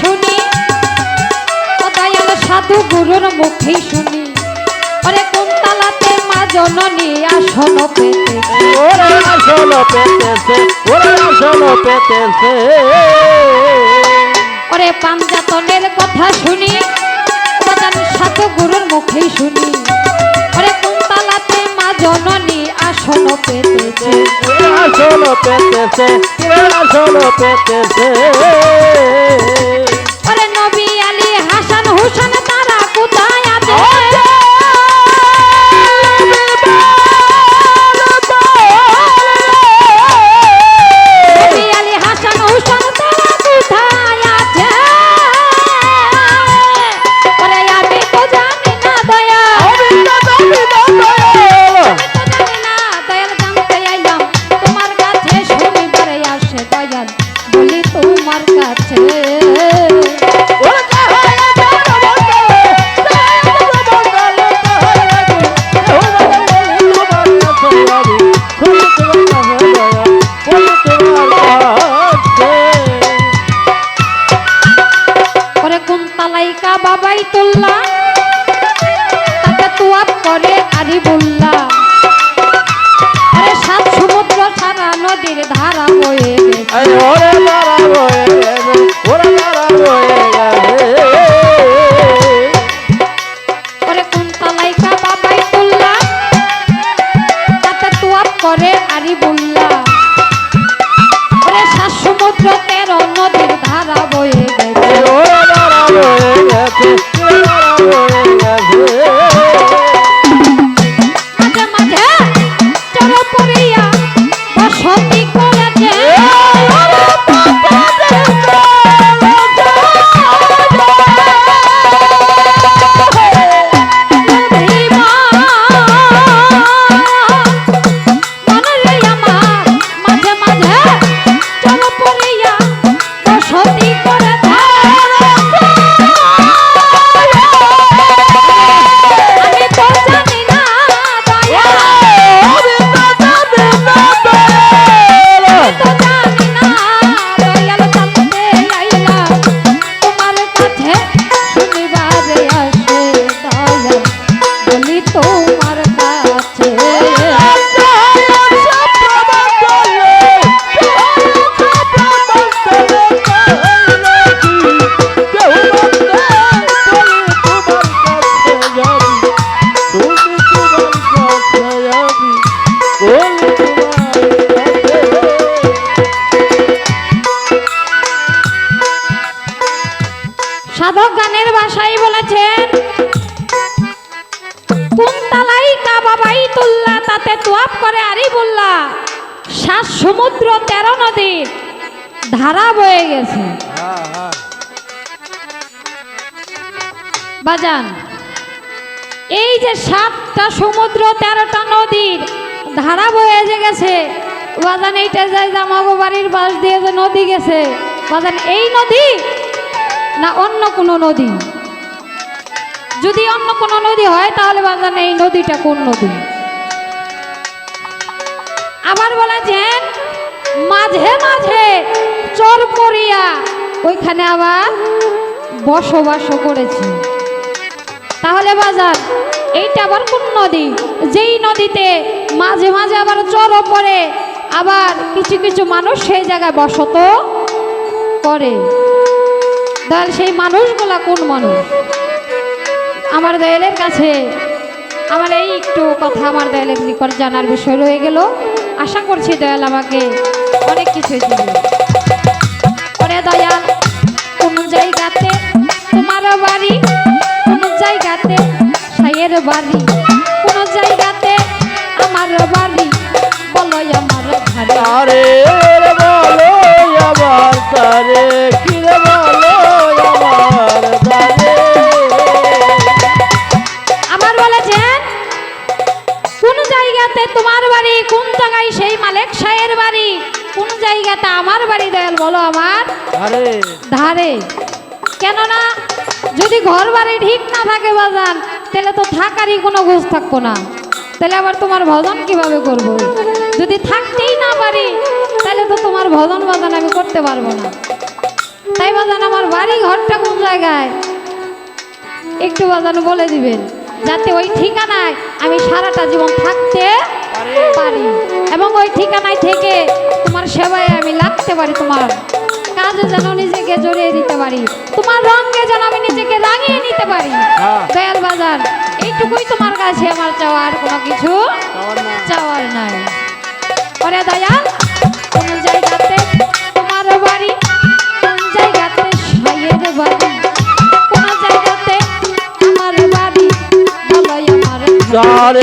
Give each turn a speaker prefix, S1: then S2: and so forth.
S1: শুনি। ও দয়াল সাধু গুরুর মুখেই শুনি। ওরে কোন তালাতে মা জননী আসন পেতেছে?
S2: ওরে আসল পেতেছে ওরে আসল পেতেছে।
S1: ওরে পাঞ্জাতনের কথা শুনি। বাজান সাধু গুরুর মুখেই শুনি। জননী আসন পেতেছে।
S2: আসন পেতেছে? আসন পেতেছে?
S1: বাবাই তাকে তুয়াপ করে আরিবুল্লাহ বললা। আরে সাত সমুদ্র সারা নদীর ধারা বয়ে তাতে তোয়াপ করে আরি বললা সাত সমুদ্র, তেরো নদীর ধারা বয়ে গেছে। বাজান, এই যে সাতটা সমুদ্র, তেরোটা নদীর ধারা বয়ে যে গেছে, বাজান, এইটা যায় যে আমাগো বাড়ির পাশ দিয়ে যে নদী গেছে। বাজান, এই নদী না অন্য কোনো নদী? যদি অন্য কোনো নদী হয়, তাহলে বাজান, এই নদীটা কোন নদী? আবার বলেছেন, মাঝে মাঝে চর পড়িয়া ওইখানে আবার বসবাস করেছি। তাহলে বাজার, এইটা আবার কোন নদী? যেই নদীতে মাঝে মাঝে আবার চরও পড়ে, আবার কিছু কিছু মানুষ সেই জায়গায় বসত করে। তাহলে সেই মানুষগুলা কোন মানুষ? আমার দয়ালের কাছে, আমার এই একটু কথা আমার দয়ালের নিকট জানার বিষয় রয়ে গেল। আশা করছি দয়াল আমাকে অনেক কিছু দিবে। ওরে দয়াল, কোন জায়গাতে তোমার বাড়ি? কোন জায়গাতে সাইয়ের বাড়ি? কোন জায়গাতে আমার বাড়ি? বলো আমার ঘরে। ধারে। কেননা, যদি ঘর বাড়ি ঠিক না থাকে বাজান, তাহলে তো থাকারই কোনো ঘোষ থাকব না। তাহলে আবার তোমার ভজন কীভাবে করব। যদি থাকতেই না পারি, তাহলে তো তোমার ভজন বাজান আমি করতে পারব না। তাই বাজান, আমার বাড়ি ঘরটা কোন জায়গায়? একটু বাজান বলে দিবেন, যাতে ওই ঠিকানায় আমি সারাটা জীবন থাকতে পারি। এবং ওই ঠিকানায় থেকে তোমার সেবায় আমি লাগতে পারি তোমার কাজে যেন নিজেকে জড়িয়ে দিতে পারি। তোমার রঙে যেন আমি নিজেকে রাঙিয়ে নিতে পারি।
S2: হ্যাঁ।
S1: দয়াল বাজার এইটুকুই তোমার কাছে আমার চাওয়ার কোনো কিছু চাওয়ার নাই। ওরে দয়াল কোন জায়গাতে তোমার বাড়ি কোন জায়গাতে সাইয়ের বাড়ি কোন জায়গাতে আমার বাড়ি বলো আমার